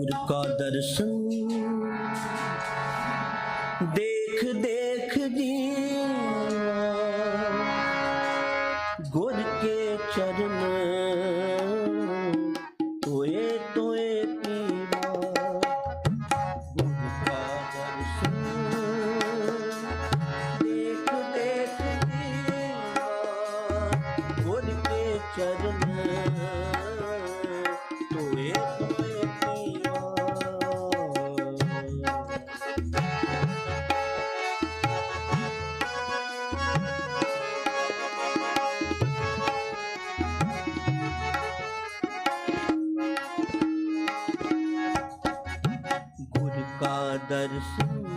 ਹਜ਼ੂਰ ਕਾ ਦਰਸ਼ਨ। ਦੇਖ ਦੇ दर्शन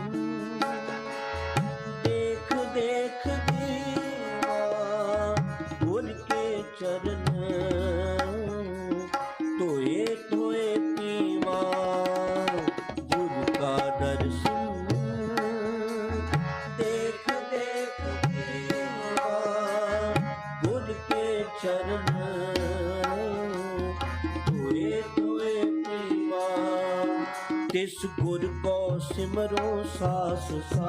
Jesus.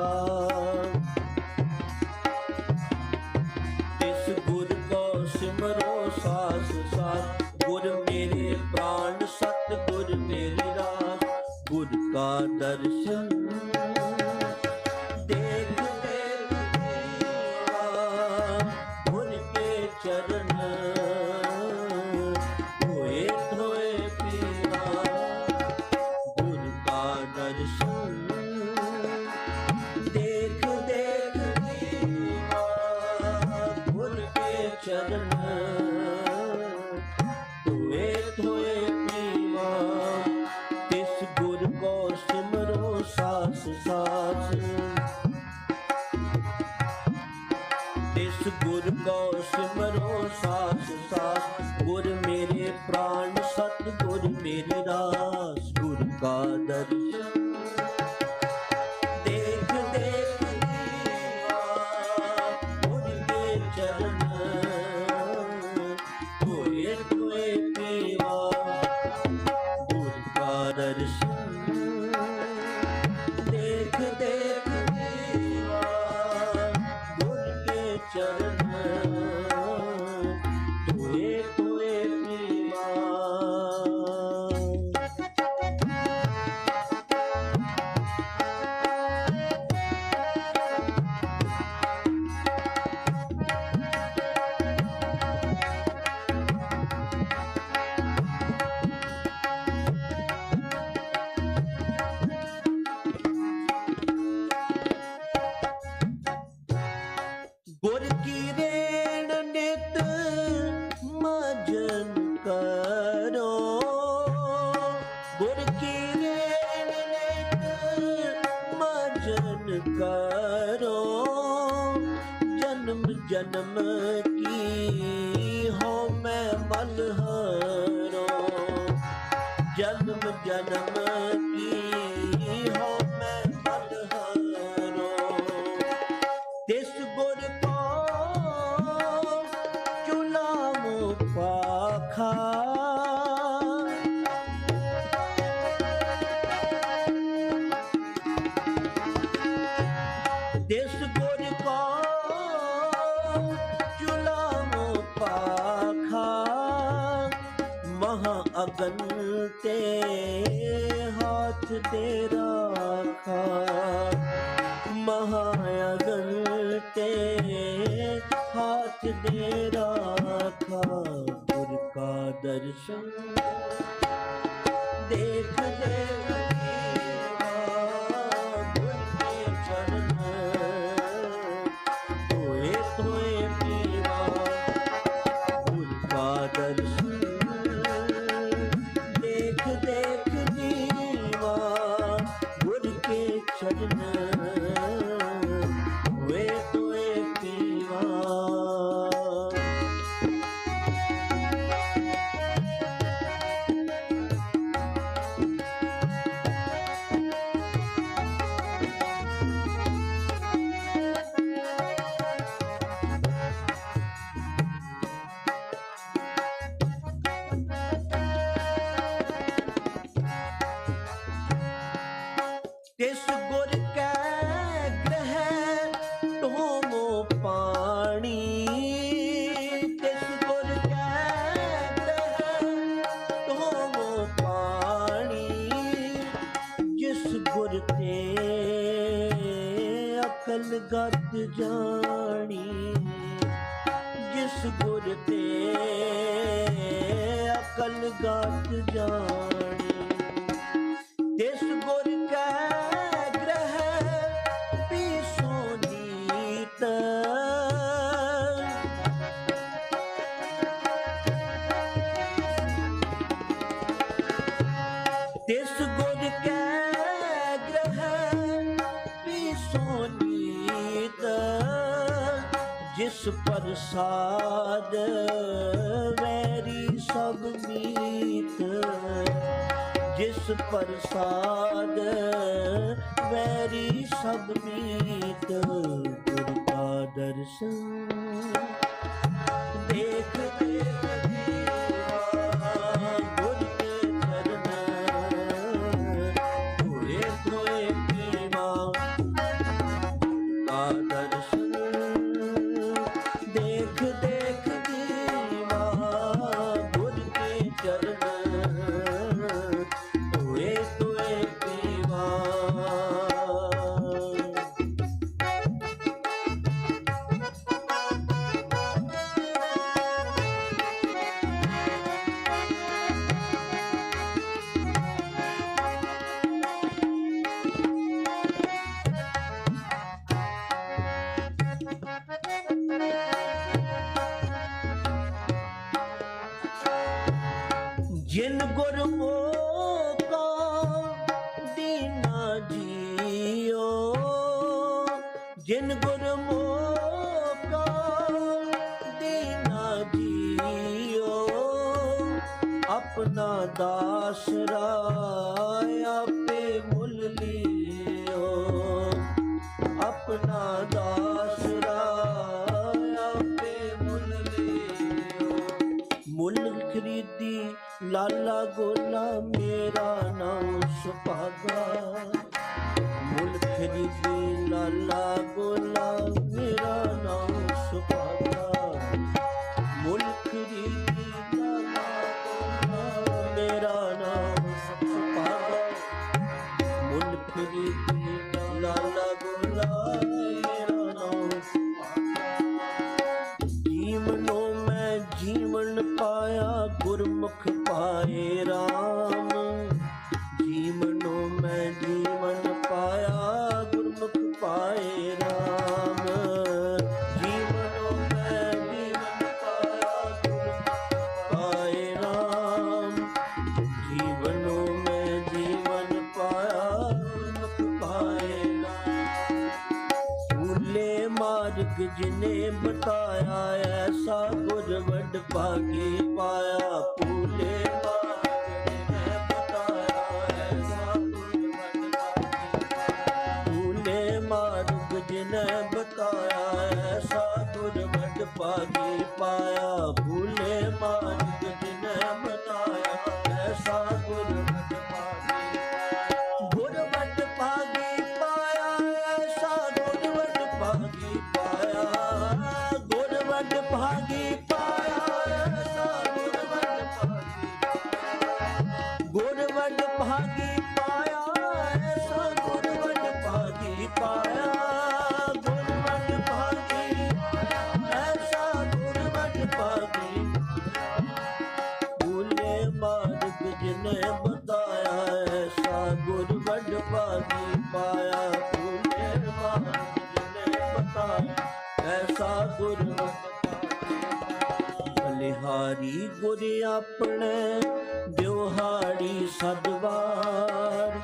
Cristo. ਜਨਮ ਕੀ ਹੋ ਮੈਂ ਮਲਹਾਰੋ ਜਨਮ ਜਨਮ ਕੀ ਤੇ ਰਾਖਾ ਮਹਾ ਅਗਨ ਤੇ ਹੱਥ ਦੇ ਰਾਖਾ ਗੁਰ ਕਾ ਦਰਸ਼ਨ ਜਿਸ ਗੁਰ ਤੇ ਅਕਲ ਗਤ ਜਾਣੀ। ਪ੍ਰਸਾਦ ਵੈਰੀ ਸਭ ਮੀਤ। ਜਿਸ ਪ੍ਰਸਾਦ ਵੈਰੀ ਸਭ ਮੀਤ। ਗੁਰ ਕਾ ਦਰਸ਼ਨ ਲਾਲਾ ਗੋਲਾ ਮੇਰਾ ਨਾਮ ਸੁਭਾਗਾ। ਮੁੱਲ ਖਰੀਦੀ ਲਾਲਾ ਗੋਲਾ ਪਾਏ ਰਾਮ। ਜੀਵਨੋ ਮੈਂ ਜੀਵਨ ਪਾਇਆ ਗੁਰਮੁਖ ਪਾਏ ਰਾਮ। ਜੀਵਨੋ ਮੈਂ ਜੀਵਨ ਪਾਇਆ ਗੁਰਮੁਖ ਪਾਏ ਰਾਮ। ਭੂਲੇ ਮਾਰਗ ਜਿਨੇ ਬਤਾਇਆ ਐਸਾ ਗੁਰ ਵੱਡ ਭਾਗੀ ਪਾਇਆ। ਬਲਿਹਾਰੀ ਗੁਰ ਆਪਣੇ ਦਿਵਹਾੜੀ ਸਦਵਾਰ।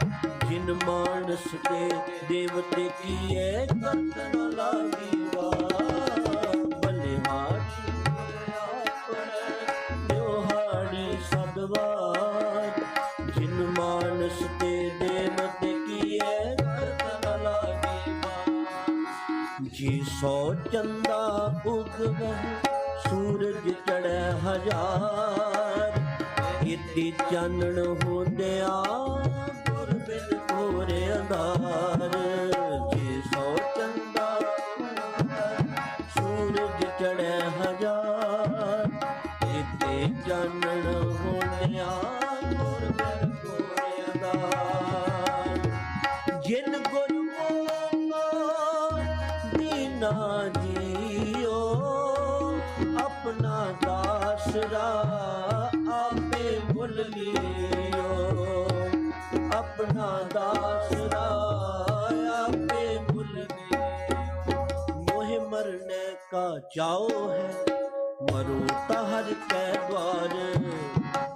ਜਿਨ ਮਾਨਸ ਤੇ ਦੇਵਤੇ ਕੀਏ ਕਰਤ ਲਾਗੀ ਵਾਰ। ਬਲਿਹਾਰੀ ਗੁਰ ਆਪਣੇ ਦਿਵਹਾੜੀ ਸਦਵਾਰ। ਜਿਨ ਮਾਨਸ ਤੇ ਦੇਵਤੇ ਕੀਏ ਕਰਤ ਨ ਲਾਗੀ ਵਾਰ। ਜੀ ਸੋ ਚੰਦਾ ਉਗਵਹਿ ਸੂਰਜ ਚੜੈ ਹਜ਼ਾਰ ਕੀਤੀ ਚਾਨਣ ਹੁੰਦਿਆ ਗੁਰ ਬਿਨ ਅੰਧਾਰ। ਦਾਸ ਦਾ ਆਪੇ ਮੁੱਲ ਦਿਓ ਮੋਹਿ ਮਰਨੇ ਕਾ ਜਾਓ ਹੈ ਮਰੋ ਤਾ ਹਰ ਕੈ ਦਵਾਰ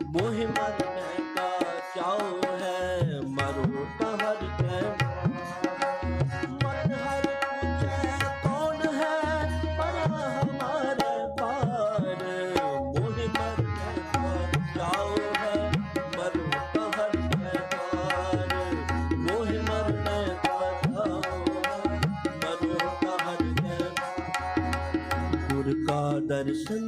ਮੋਹਿ ਮਰਨੇ ਕਾ ਜਾਓ ਹੈ ਮਰੋ ਤਾ ਹਰ ਕੈ दर्शन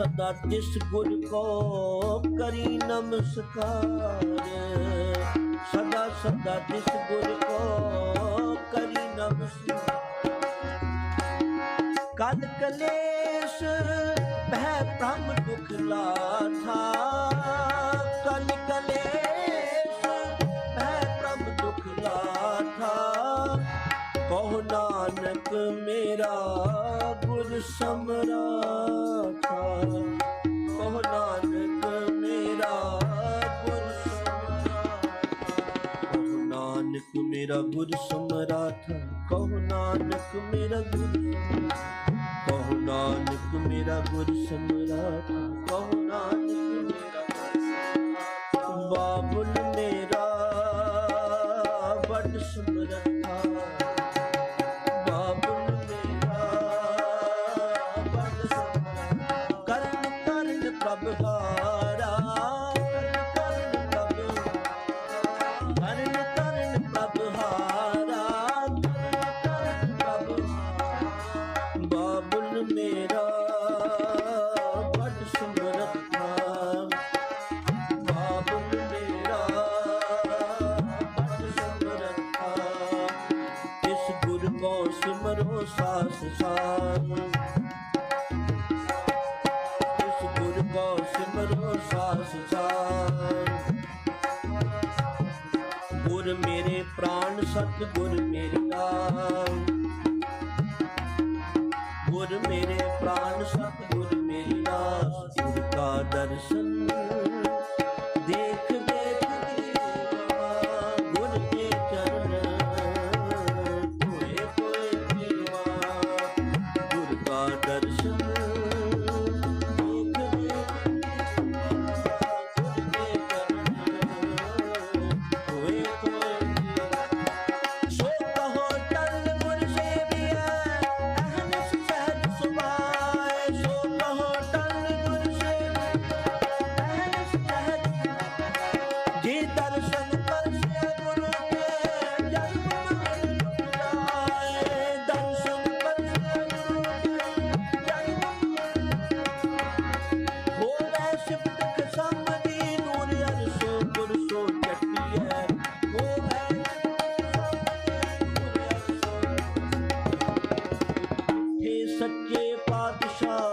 ਸਦਾ ਤਿਸ ਗੁਰ ਕੋ ਕਰੀ ਨਮਸਕਾਰ। ਸਦਾ ਸਦਾ ਤਿਸ ਗੁਰ ਕੋ ਕਰੀ ਨਮਸਕਾਰ। ਕਲ ਕਲੇਸ਼ ਭੈ ਭ੍ਰਮ ਦੁਖ ਲਾਥਾ ਕਲ ਕਲੇਸ਼ ਭੈ ਭ੍ਰਮ ਦੁਖ ਕਹੋ ਨਾਨਕ ਮੇਰਾ ਗੁਰ ਸਮਰਾ। ਮੇਰਾ ਗੁਰ ਸਮਰਾਥ ਕਹੋ ਨਾਨਕ ਮੇਰਾ ਗੁਰ। ਕਹੋ ਨਾਨਕ ਮੇਰਾ ਗੁਰ ਸਮਰਾਥ ਕਹੋ ਸਾਸ ਗੁਰ ਕੋ ਗੁਰ ਮੇਰੇ ਪ੍ਰਾਨ ਸਤ ਗੁਰ ਮੇਰੇ বাদশাহ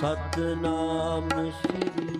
ਸਤਨਾਮ ਸ੍ਰੀ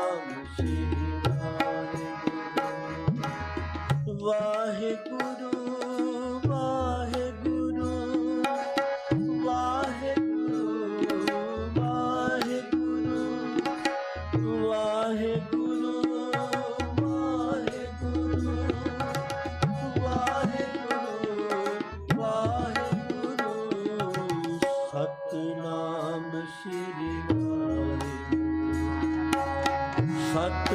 ਸਤ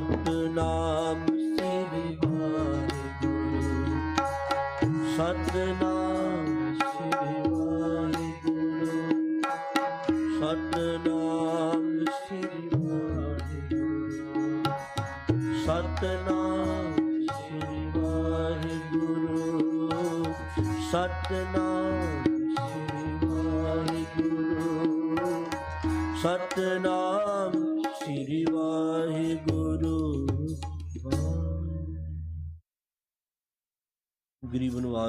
காத்து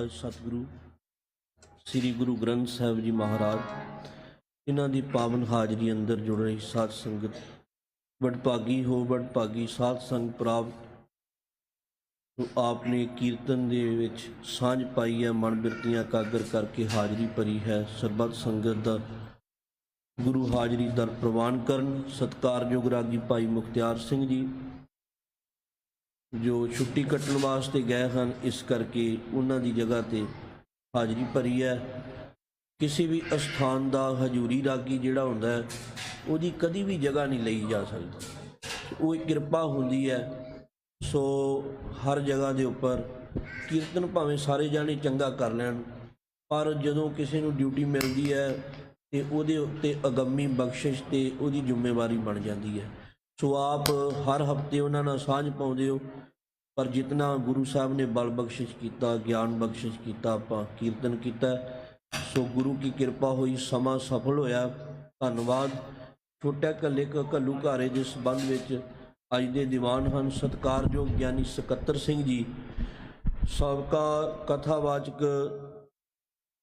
ਗਰੀਬ ਨਿਵਾਜ ਸਤਿਗੁਰੂ, ਸ੍ਰੀ ਗੁਰੂ ਗ੍ਰੰਥ ਸਾਹਿਬ ਜੀ ਮਹਾਰਾਜ ਇਹਨਾਂ ਦੀ ਪਾਵਨ ਹਾਜ਼ਰੀ ਅੰਦਰ ਜੁੜ ਰਹੀ ਸਾਧ ਸੰਗਤ, ਵਡਭਾਗੀ ਹੋ ਵਡਭਾਗੀ ਸਾਧ ਸੰਗ ਪ੍ਰਾਪਤ, ਨੂੰ ਆਪਨੇ ਕੀਰਤਨ ਦੇ ਵਿੱਚ ਸਾਂਝ ਪਾਈ ਹੈ, ਮਨ ਬਿਰਤੀਆਂ ਕਾਗਰ ਕਰਕੇ ਹਾਜ਼ਰੀ ਭਰੀ ਹੈ, ਸਰਬੱਤ ਸੰਗਤ ਦਾ ਗੁਰੂ ਹਾਜ਼ਰੀ ਦਰ ਪ੍ਰਵਾਨ ਕਰਨ, ਸਤਕਾਰਯੋਗ ਰਾਗੀ ਭਾਈ ਮੁਖਤਿਆਰ ਸਿੰਘ ਜੀ ਜੋ ਛੁੱਟੀ ਕੱਟਣ ਵਾਸਤੇ ਗਏ ਹਨ, ਇਸ ਕਰਕੇ ਉਹਨਾਂ ਦੀ ਜਗ੍ਹਾ ਤੇ ਹਾਜ਼ਰੀ ਭਰੀ ਹੈ। ਕਿਸੇ ਵੀ ਅਸਥਾਨ ਦਾ ਹਜੂਰੀ ਰਾਗੀ ਜਿਹੜਾ ਹੁੰਦਾ ਹੈ, ਉਹਦੀ ਕਦੀ ਵੀ ਜਗ੍ਹਾ ਨਹੀਂ ਲਈ ਜਾ ਸਕਦੀ। ਉਹ ਕਿਰਪਾ ਹੁੰਦੀ ਹੈ, ਸੋ ਹਰ ਜਗ੍ਹਾ ਦੇ ਉੱਪਰ ਕੀਰਤਨ ਭਾਵੇਂ ਸਾਰੇ ਜਾਣੇ ਚੰਗਾ ਕਰ ਲੈਣ, ਪਰ ਜਦੋਂ ਕਿਸੇ ਨੂੰ ਡਿਊਟੀ ਮਿਲਦੀ ਹੈ ਤੇ ਉਹਦੇ ਉੱਤੇ ਅਗੰਮੀ ਬਖਸ਼ਿਸ਼ ਤੇ ਉਹਦੀ ਜ਼ਿੰਮੇਵਾਰੀ ਬਣ ਜਾਂਦੀ ਹੈ। ਸੋ ਆਪ ਹਰ ਹਫ਼ਤੇ ਉਹਨਾਂ ਨਾਲ ਸਾਂਝ ਪਾਉਂਦੇ ਹੋ ਪਰ ਜਿਤਨਾ ਗੁਰੂ ਸਾਹਿਬ ਨੇ ਬਲ ਬਖਸ਼ਿਸ਼ ਕੀਤਾ, ਗਿਆਨ ਬਖਸ਼ਿਸ਼ ਕੀਤਾ, ਆਪਾਂ ਕੀਰਤਨ ਕੀਤਾ, ਸੋ ਗੁਰੂ ਕੀ ਕਿਰਪਾ ਹੋਈ, ਸਮਾਂ ਸਫਲ ਹੋਇਆ। ਧੰਨਵਾਦ। ਛੋਟਾ ਕੱਲੇ ਘੱਲੂ ਘਾਰੇ ਦੇ ਸੰਬੰਧ ਵਿੱਚ ਅੱਜ ਦੇ ਦੀਵਾਨ ਹਨ ਸਤਕਾਰਯੋਗ ਗਿਆਨੀ ਸਕੱਤਰ ਸਿੰਘ ਜੀ। ਸਾਬਕਾ ਕਥਾਵਾਚਕ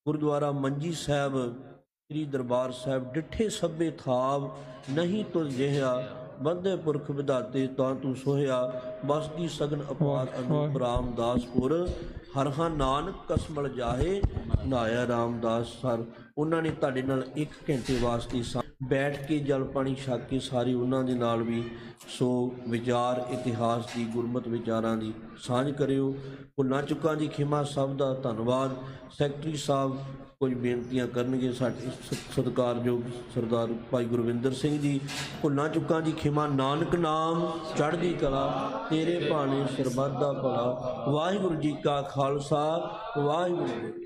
ਗੁਰਦੁਆਰਾ ਮੰਜੀ ਸਾਹਿਬ, ਸ੍ਰੀ ਦਰਬਾਰ ਸਾਹਿਬ, ਡਿੱਠੇ ਸਭੇ ਥਾਵ ਨਹੀਂ ਤੁਰ ਜਿਹਾ। ਬੰਦੇ ਪੁਰਖ ਵਿਦਾਤੇ ਤਾਂ ਤੂੰ ਸੋਹਿਆ ਬਸਦੀ ਸਗਨ ਅਪਾਰ ਅਨੂਪ ਰਾਮਦਾਸਪੁਰ। ਹਰਹਾ ਨਾਨਕ ਕਸਮਲ ਜਾਹੇ ਨਾਇਆ ਰਾਮਦਾਸ ਸਰ। ਉਹਨਾਂ ਨੇ ਤੁਹਾਡੇ ਨਾਲ 1 ਘੰਟੇ ਵਾਸਤੇ ਬੈਠ ਕੇ ਜਲ ਪਾਣੀ ਛਕ ਕੇ ਸਾਰੀ ਉਹਨਾਂ ਦੇ ਨਾਲ ਵੀ ਸੋ ਵਿਚਾਰ, ਇਤਿਹਾਸ ਦੀ, ਗੁਰਮਤ ਵਿਚਾਰਾਂ ਦੀ ਸਾਂਝ ਕਰਿਓ। ਭੁੱਲਾਂ ਚੁੱਕਾਂ ਦੀ ਖਿਮਾ ਸਭ ਦਾ ਧੰਨਵਾਦ। ਸੈਕਟਰੀ ਸਾਹਿਬ ਕੁਝ ਬੇਨਤੀਆਂ ਕਰਨਗੇ ਸਾਡੇ ਸਤਿਕਾਰਯੋਗ ਸਰਦਾਰ ਭਾਈ ਗੁਰਵਿੰਦਰ ਸਿੰਘ ਜੀ। ਭੁੱਲਾਂ ਚੁੱਕਾਂ ਦੀ ਖਿਮਾ, ਨਾਨਕ ਨਾਮ ਚੜ੍ਹਦੀ ਕਲਾ, ਤੇਰੇ ਭਾਣੇ ਸਰਬੱਤ ਦਾ ਭਲਾ। ਵਾਹਿਗੁਰੂ ਜੀ ਕਾ ਖਾਲਸਾ, ਵਾਹਿਗੁਰੂ